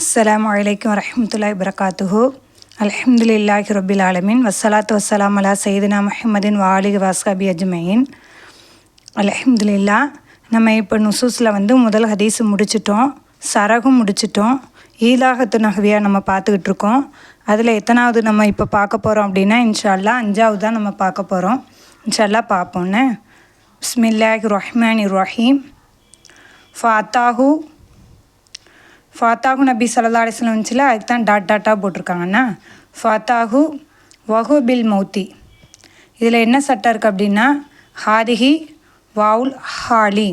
அஸ்ஸலாமு அலைக்கும் வரஹமத்துல்லாஹி வரகாத்துஹு அல்ஹம்துலில்லாஹி ரபில் ஆலமின் வசலாத்து வசலாம் அலா சையதுனா மஹமதின் வாலிக வாஸ்காபி அஜ்மயின் அல்ஹம்துலில்லா நம்ம இப்போ நுசூஸில் வந்து முதல் ஹதீஸ் முடிச்சிட்டோம். சரகும் முடிச்சிட்டோம். ஈலாகத்து நகவியாக நம்ம பார்த்துக்கிட்டு இருக்கோம். அதில் எத்தனாவது நம்ம இப்போ பார்க்க போகிறோம் அப்படின்னா இன்ஷா அஞ்சாவது தான் நம்ம பார்க்க போகிறோம் இன்ஷா அல்லாஹ் பார்ப்போன்னு பிஸ்மில்லாஹி ரஹ்மான் ரஹீம். ஃபாத்தாஹு ஃபாத்தாஹு நபி சல்லா அலிஸ்லாம் வந்துச்சுல அதுக்கு தான் டாட் டாட்டாக போட்டிருக்காங்கண்ணா ஃபாத்தாஹு வஹு பில் மௌத்தி. இதில் என்ன சட்டம் இருக்குது அப்படின்னா ஹாரிஹி வாவுல் ஹாலி.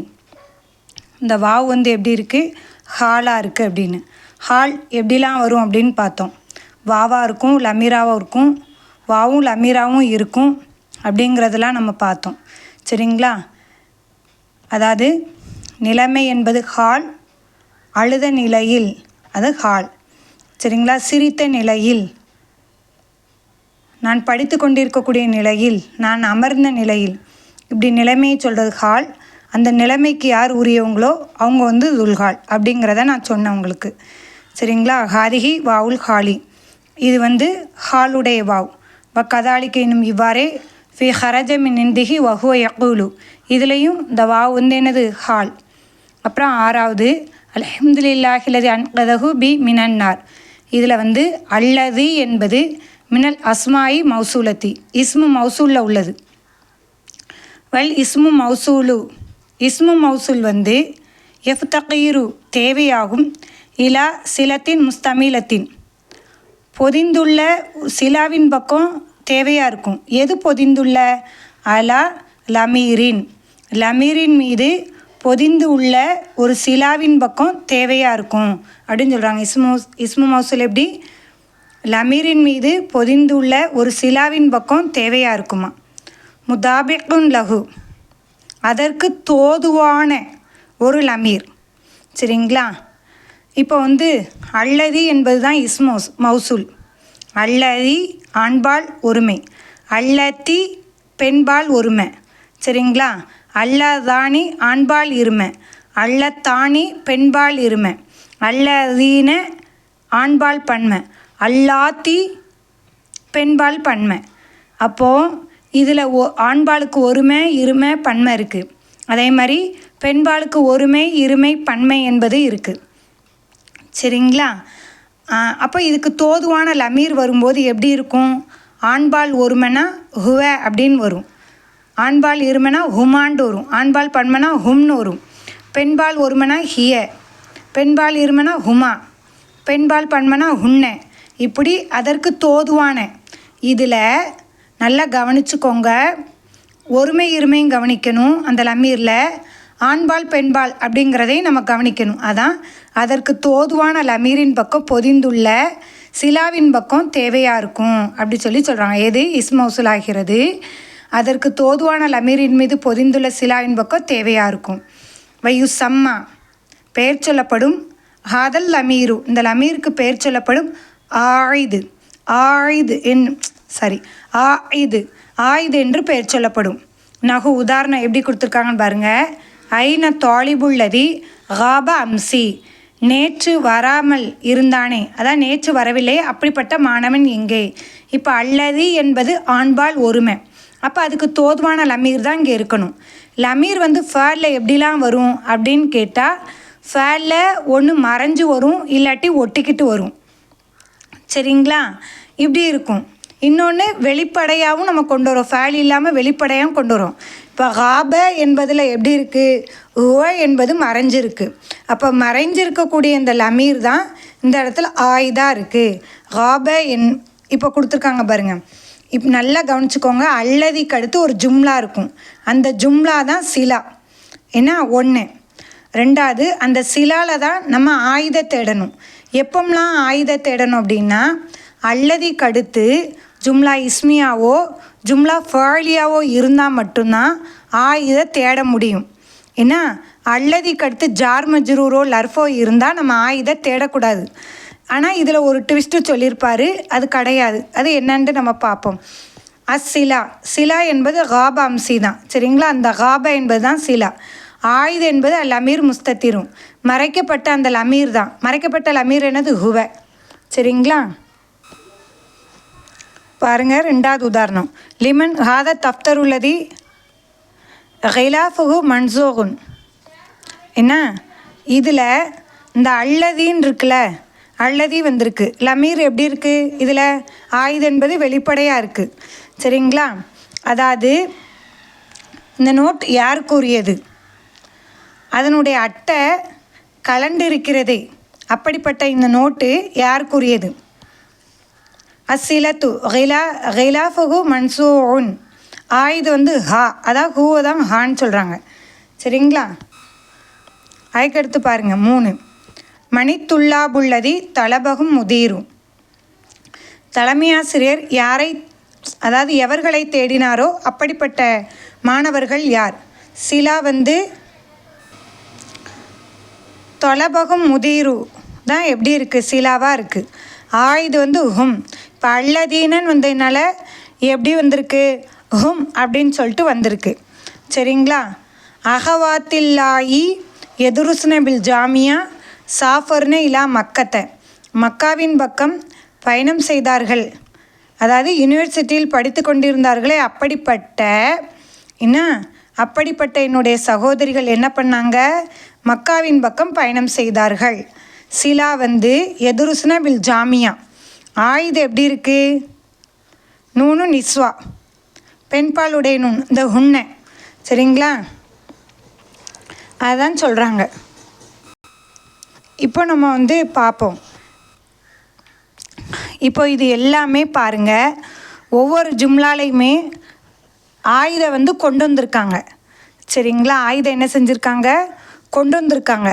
இந்த வாவ் வந்து எப்படி இருக்குது ஹாலாக இருக்குது அப்படின்னு. ஹால் எப்படிலாம் வரும் அப்படின்னு பார்த்தோம். வாவாக இருக்கும் லமீராவும் இருக்கும். வாவும் லமீராவும் இருக்கும் அப்படிங்கிறதெல்லாம் நம்ம பார்த்தோம். சரிங்களா? அதாவது நிலைமை என்பது ஹால் அழுத நிலையில் அது ஹால். சரிங்களா? சிரித்த நிலையில் நான் படித்து கொண்டிருக்கக்கூடிய நிலையில் நான் அமர்ந்த நிலையில். இப்படி நிலைமையை சொல்கிறது ஹால். அந்த நிலைமைக்கு யார் உரியவங்களோ அவங்க வந்து துல்ஹால் அப்படிங்கிறத நான் சொன்னேன் உங்களுக்கு. சரிங்களா? ஹாரிஹி வாவுல் ஹாலி. இது வந்து ஹாலுடைய வாவ். வ கதாலிக்கு இன்னும் இவ்வாறே ஃபி ஹரஜ மின் இந்திஹி வஹுவ யகூலு. இதுலேயும் இந்த வாவ் வந்து என்னது? ஹால். அப்புறம் ஆறாவது அல்ஹம்துலில்லாஹிலதி அன்கதஹு பி மினன்னார். இதில் வந்து அல்லது என்பது மினல் அஸ்மாயி மௌசூலத்தி இஸ்மு மௌசூலில் உள்ளது. வல் இஸ்மு மௌசூலு இஸ்மு மௌசூல் வந்து எஃப்தகீரு தேவையாகும் இலா சிலத்தின் முஸ்தமீலத்தின். பொதிந்துள்ள சிலாவின் பக்கம் தேவையாக இருக்கும். எது பொதிந்துள்ள? அலா லமீரின். லமீரின் மீது பொதிந்து உள்ள ஒரு சிலாவின் பக்கம் தேவையாக இருக்கும் அப்படின்னு சொல்கிறாங்க இஸ்மு இஸ்மு மௌசூல் எப்படி? லமீரின் மீது பொதிந்துள்ள ஒரு சிலாவின் பக்கம் தேவையாக இருக்குமா? முதாபிகுன் லகு அதற்கு தோதுவான ஒரு லமீர். சரிங்களா? இப்போ வந்து அல்லதி என்பது தான் இஸ்மோஸ் மௌசூல். அல்லதி ஆண்பால் ஒருமை. அல்லத்தி பெண்பால் ஒருமை. சரிங்களா? அல்லதானி ஆண்பால் இருமை அல்லத்தானி பெண்பால் இருமை அல்லதீன ஆண்பால் பன்மை அல்லாத்தி பெண்பால் பன்மை. அப்போது இதில் ஒ ஆண்பாலுக்கு ஒருமை இருமை பன்மை இருக்குது அதே மாதிரி பெண்பாலுக்கு ஒருமை இருமை பன்மை என்பது இருக்குது சரிங்களா? அப்போ இதுக்கு தோதுவான லமீர் வரும்போது எப்படி இருக்கும்? ஆண்பால் ஒருமைனா ஹுவ அப்படின்னு வரும். ஆண்பால் இருமனா ஹுமாண்டு வரும். ஆண்பால் பன்மனா ஹும்னு வரும். பெண்பால் ஒருமனா ஹிய. பெண்பால் இருமனா ஹுமா. பெண்பால் பண்மனா ஹுன்ன. இப்படி அதற்கு தோதுவான. இதில் நல்லா கவனிச்சுக்கோங்க. ஒருமை இருமையும் கவனிக்கணும். அந்த லம்மீரில் ஆண்பால் பெண்பால் அப்படிங்கிறதையும் நம்ம கவனிக்கணும். அதான் அதற்கு தோதுவான லமீரின் பக்கம் பொதிந்துள்ள சிலாவின் பக்கம் தேவையாக இருக்கும். அப்படி சொல்லி சொல்கிறாங்க எது? இஸ்மௌசுல் ஆகிறது. அதற்கு தோதுவான லமீரின் மீது பொதிந்துள்ள சிலா பக்கம் தேவையாக இருக்கும். வையு சம்மா பெயர் சொல்லப்படும். ஹாதல் லமீரு இந்த லமீருக்கு பெயர் சொல்லப்படும் ஆயுது. ஆயுது என் சாரி ஆயுது. ஆயுது என்று பெயர் சொல்லப்படும். நகு உதாரணம் எப்படி கொடுத்துருக்காங்கன்னு பாருங்கள் ஐன தாலிபுள்ளதி காப அம்சி நேற்று வராமல் இருந்தானே. அதான் நேற்று வரவில்லை அப்படிப்பட்ட மாணவன் எங்கே? இப்போ அல்லது என்பது ஆண்பால் ஒருமை. அப்போ அதுக்கு தோதுவான லமீர் தான் இங்கே இருக்கணும். லமீர் வந்து ஃபேலில் எப்படிலாம் வரும் அப்படின்னு கேட்டால் ஃபேலில் ஒன்று மறைஞ்சு வரும் இல்லாட்டி ஒட்டிக்கிட்டு வரும். சரிங்களா? இப்படி இருக்கும். இன்னொன்று வெளிப்படையாகவும் நம்ம கொண்டு வரோம். ஃபேல் இல்லாமல் வெளிப்படையாகவும் கொண்டு வரோம். இப்போ ஹாப என்பதில் எப்படி இருக்குது ஓ என்பது மறைஞ்சிருக்கு. அப்போ மறைஞ்சிருக்கக்கூடிய இந்த லமீர் தான் இந்த இடத்துல ஆயுதாக இருக்குது ஹாப என் இப்போ கொடுத்துருக்காங்க பாருங்கள் இப்போ நல்லா கவனிச்சுக்கோங்க அல்லதிக்கு அடுத்து ஒரு ஜும்லா இருக்கும். அந்த ஜும்லா தான் சிலா. ஏன்னா ஒன்று ரெண்டாவது அந்த சிலால தான் நம்ம ஆயுதத்தை தேடணும். எப்போம்லாம் ஆயுத தேடணும் அப்படின்னா அல்லதிக்கு அடுத்து ஜும்லா இஸ்மியாவோ ஜும்லா ஃபாலியாவோ இருந்தால் மட்டும்தான் ஆயுத தேட முடியும். ஏன்னா அல்லதிக்கு அடுத்து ஜார் மஜ்ரூரோ லர்ஃபோ இருந்தால் நம்ம ஆயுத தேடக்கூடாது. ஆனால் இதில் ஒரு ட்விஸ்ட்டு சொல்லியிருப்பார் அது கிடையாது. அது என்னன்ட்டு நம்ம பார்ப்போம். அசிலா சிலா. என்பது காபா அம்சி தான் சரிங்களா? அந்த காபா என்பது தான் சிலா. ஆயுது என்பது லமீர் முஸ்தத்திரும். மறைக்கப்பட்ட அந்த லமீர் தான் மறைக்கப்பட்ட லமீர் என்னது? ஹுவ. சரிங்களா? பாருங்க ரெண்டாவது உதாரணம். லிமன் ஹாத தஃப்தர் உள்ளதி ஹிலாஃபுகு மன்சோகுன். என்ன? இதில் இந்த அல்லதின்னு இருக்குல்ல அல்லதி வந்திருக்கு. லமீர் எப்படி இருக்குது இதில் ஆயுது என்பது வெளிப்படையாக இருக்குது சரிங்களா? அதாவது இந்த நோட் யாருக்குரியது அதனுடைய அட்டை கலண்டிருக்கிறதே. அப்படிப்பட்ட இந்த நோட்டு யாருக்குரியது அசிலத்து ஹிலா ஹிலாஃபுகு மன்சூன் ஆயுது வந்து ஹா. அதான் ஹூவை தான் ஹான்னு சொல்கிறாங்க சரிங்களா? அதுக்கடுத்து பாருங்கள் மூணு. மணித்துள்ளாபுள்ளதி தலபகும் முதீரும் தலைமையாசிரியர் யாரை அதாவது எவர்களை தேடினாரோ அப்படிப்பட்ட மாணவர்கள் யார்? சிலா வந்து தொலபகம் முதீரு தான் எப்படி இருக்குது சிலாவாக இருக்குது ஆயுது வந்து ஹும் இப்போ அல்லதீனன் வந்ததுனால எப்படி வந்திருக்கு? ஹும் அப்படின்னு சொல்லிட்டு வந்திருக்கு. சரிங்களா? அகவாத்தில்லாயி எதுருசுனபில் ஜாமியா சாஃபர்னு இலா மக்கத்தை. மக்காவின் பக்கம் பயணம் செய்தார்கள். அதாவது யூனிவர்சிட்டியில் படித்து கொண்டிருந்தார்களே அப்படிப்பட்ட என்ன? அப்படிப்பட்ட என்னுடைய சகோதரிகள் என்ன பண்ணாங்க? மக்காவின் பக்கம் பயணம் செய்தார்கள். சிலா வந்து எதுருசுனா பில் ஜாமியா. ஆயுதம் எப்படி இருக்குது நூனு நிஸ்வா. பெண்பாலுடைய நூன் இந்த ஹுன்னை. சரிங்களா? அதான் சொல்கிறாங்க இப்போ நம்ம வந்து பார்ப்போம். இப்போ இது எல்லாமே பாருங்கள் ஒவ்வொரு ஜும்லாலையுமே ஆயுதம் வந்து கொண்டு வந்திருக்காங்க. சரிங்களா? ஆயுதம் என்ன செஞ்சுருக்காங்க? கொண்டு வந்திருக்காங்க.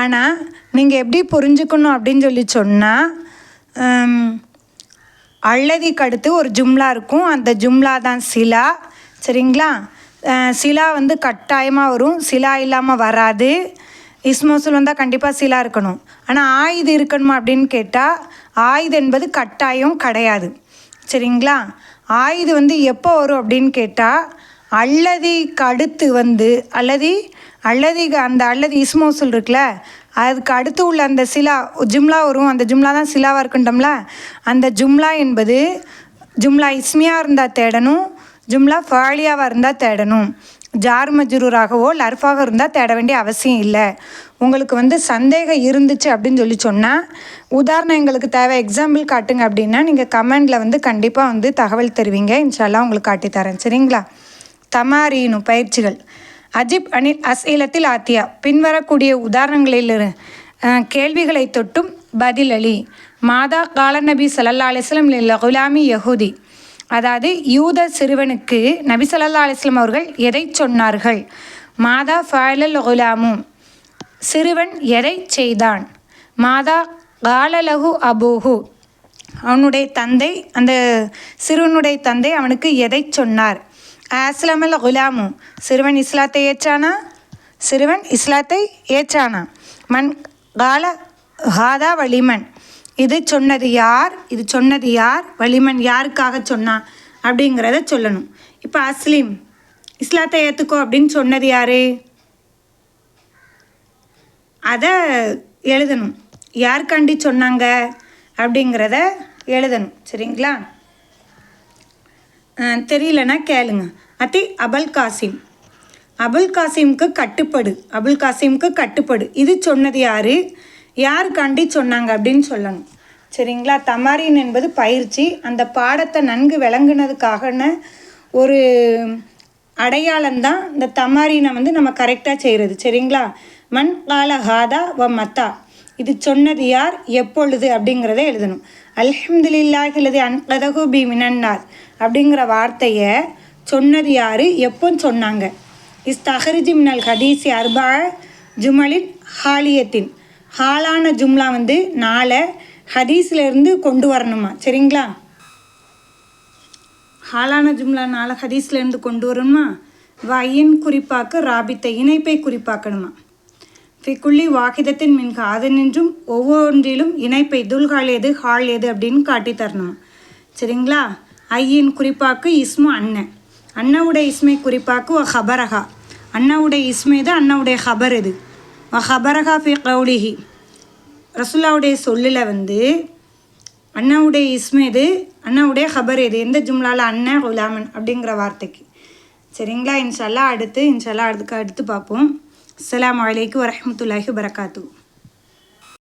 ஆனால் நீங்கள் எப்படி புரிஞ்சுக்கணும் அப்படின்னு சொல்லி சொன்னால் அள்ளதிக்கு அடுத்து ஒரு ஜும்லா இருக்கும். அந்த ஜும்லா தான் சிலா. சரிங்களா? சிலா வந்து கட்டாயமாக வரும். சிலா இல்லாமல் வராது. இஸ்மோசுல் வந்தால் கண்டிப்பாக சிலா இருக்கணும். ஆனால் ஆயுது இருக்கணுமா அப்படின்னு கேட்டால் ஆயுது என்பது கட்டாயம் கிடையாது. சரிங்களா? ஆயுது வந்து எப்போ வரும் அப்படின்னு கேட்டால் அல்லதிக்கு அடுத்து வந்து அல்லதி அல்லதி அந்த அல்லதி இஸ்மோசுல் இருக்குல்ல அதுக்கு அடுத்து உள்ள அந்த சிலா ஜும்லா வரும். அந்த ஜும்லா தான் சிலாவாக இருக்குண்டோம்ல? அந்த ஜும்லா என்பது ஜும்லா இஸ்மியாக இருந்தால் தேடணும் ஜும்லா ஃபாலியாவாக இருந்தால் தேடணும். ஜார் மஜ்ரூராகவோ லர்ஃபாக இருந்தால் தேட வேண்டிய அவசியம் இல்லை. உங்களுக்கு வந்து சந்தேகம் இருந்துச்சு அப்படின்னு சொல்லி சொன்னால் உதாரணம் எங்களுக்கு தேவை எக்ஸாம்பிள் காட்டுங்க அப்படின்னா நீங்கள் கமெண்டில் வந்து கண்டிப்பாக வந்து தகவல் தருவீங்க. இன்ஷால்லாம் உங்களுக்கு காட்டித்தரேன் சரிங்களா? தமாரீனு பயிற்சிகள். அஜிப் அனில் அசீலத்தில் ஆத்தியா. பின்வரக்கூடிய உதாரணங்களில் இரு- கேள்விகளை தொட்டும் பதிலளி. மாதா காலநபி சல்லா அலிஸ்லம் குலாமி யஹூதி. அதாவது யூத சிறுவனுக்கு நபிசல்லா அலிஸ்லாம் அவர்கள் எதை சொன்னார்கள்? மாதா ஃபாயலல் குலாமு. சிறுவன் எதை செய்தான்? மாதா காலலகு அபூஹு. அவனுடைய தந்தை அந்த சிறுவனுடைய தந்தை அவனுக்கு எதை சொன்னார்? அஸ்லமல் குலாமு. சிறுவன் இஸ்லாத்தை ஏற்றானா? சிறுவன் இஸ்லாத்தை ஏற்றானா? மண் கால ஹாதா வலிமன். இது சொன்னது யார்? இது சொன்னது யார்? வலிமன் யாருக்காக சொன்னான் அப்படிங்கிறத சொல்லணும். இப்போ அஸ்லீம் இஸ்லாத்தை ஏற்றுக்கோ அப்படின்னு சொன்னது யாரு? அதை எழுதணும். யாருக்காண்டி சொன்னாங்க? அப்படிங்கிறத எழுதணும். சரிங்களா? தெரியலனா கேளுங்க. அத்தி அபுல் காசிம். அபுல் காசிம்க்கு கட்டுப்படு. அபுல் காசிம்க்கு கட்டுப்படு. இது சொன்னது யாரு? யாருக்காண்டி சொன்னாங்க அப்படின்னு சொல்லணும். சரிங்களா? தமாரின் என்பது பயிற்சி. அந்த பாடத்தை நன்கு விளங்குனதுக்காகன ஒரு அடையாளம்தான் இந்த தமாரினை வந்து நம்ம கரெக்டாக செய்கிறது சரிங்களா? மண் கால ஹாதா வ மத்தா. இது சொன்னது யார்? எப்பொழுது? அப்படிங்கிறத எழுதணும். அல்ஹம்துலில்லாஹிலதி அன்கதகு பி மினன்னார். அப்படிங்கிற வார்த்தையை சொன்னது யார்? எப்போ சொன்னாங்க. இஸ் தஹரிஜி மினல் ஹதீசி அர்பா ஜுமலின் ஹாலியத்தின். ஹாலான ஜும்லா வந்து நாளை ஹதீஸ்லேருந்து கொண்டு வரணுமா? சரிங்களா? ஹாலான ஜும்லா நாளை ஹதீஸ்லேருந்து கொண்டு வரணுமா வயின் குறிப்பாக்க ராபித்த இணைப்பை குறிப்பாக்கணுமா? ஃபிக்குள்ளி வாக்கிதத்தின் மின்க அதனின்றும் ஒவ்வொன்றிலும் இணைப்பை துல்கால் எது ஹால் எது அப்படின்னு காட்டி தரணும்? சரிங்களா? ஐயின் குறிப்பாக்கு இஸ்மு அண்ணன் அண்ணவுடைய இஸ்மை குறிப்பாக்கு ஒ ஹபரஹா. அண்ணாவுடைய இஸ்மை தான் அண்ணாவுடைய ஹபர் இது ஹபரகா ஃபி கவுலிஹி ரசுல்லாவுடைய சொல்லில் வந்து அண்ணாவுடைய இஸ்மு எது அண்ணாவுடைய ஹபர் எது எந்த ஜும்லாவில் அண்ணன் குலாமன் அப்படிங்கிற வார்த்தைக்கு. சரிங்களா? இன்ஷால்லா அடுத்து இன்ஷால்லா அதுக்கு அடுத்து பார்ப்போம். அஸ்லாம் வலைக்கு வரமத்துல்லாஹி வரகாத்து